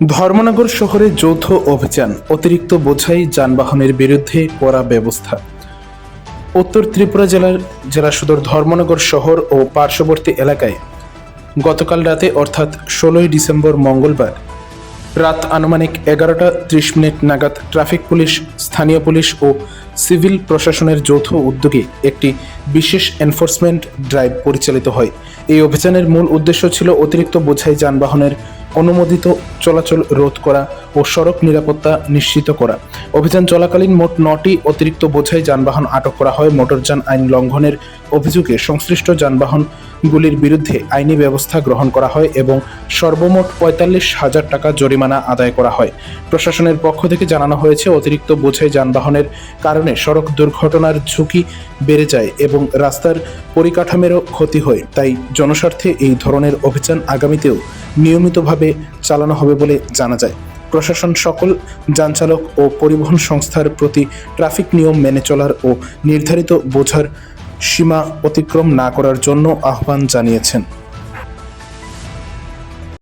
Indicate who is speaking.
Speaker 1: ধর্মনগর শহরে যৌথ অভিযান, অতিরিক্ত বোঝাই যানবাহনের বিরুদ্ধে করা ব্যবস্থা। উত্তর ত্রিপুরা জেলার জেলা সদর ধর্মনগর শহর ও পার্শ্ববর্তী এলাকায় গতকাল রাতে অর্থাৎ ষোলোই ডিসেম্বর মঙ্গলবার রাত আনুমানিক এগারোটা ত্রিশ মিনিট নাগাদ ট্রাফিক পুলিশ, স্থানীয় পুলিশ ও সিভিল প্রশাসনের যৌথ উদ্যোগে একটি বিশেষ এনফোর্সমেন্ট ড্রাইভ পরিচালিত হয়। এই অভিযানের মূল উদ্দেশ্য ছিল অতিরিক্ত বোঝাই যানবাহনের অনুমোদিত চলাচল রোধ করা ও সড়ক নিরাপত্তা নিশ্চিত করা। অভিযান চলাকালীন মোট নটি অতিরিক্ত বোঝাই যানবাহন আটক করা হয়। মোটরযান আইন লঙ্ঘনের অভিযোগে সংশ্লিষ্ট যানবাহনগুলির বিরুদ্ধে আইনি ব্যবস্থা গ্রহণ করা হয় এবং সর্বমোট পঁয়তাল্লিশ হাজার টাকা জরিমানা আদায় করা হয়। প্রশাসনের পক্ষ থেকে জানানো হয়েছে, অতিরিক্ত বোঝাই যানবাহনের কারণে সড়ক দুর্ঘটনার ঝুঁকি বেড়ে যায় এবং রাস্তার পরিকাঠামেরও ক্ষতি হয়। তাই জনস্বার্থে এই ধরনের অভিযান আগামীতেও নিয়মিতভাবে চালানো হবে বলে জানা যায়। প্রশাসন সকল যানচালক ও পরিবহন সংস্থার প্রতি ট্রাফিক নিয়ম মেনে চলার ও নির্ধারিত বোঝার সীমা অতিক্রম না করার জন্য আহ্বান জানিয়েছেন।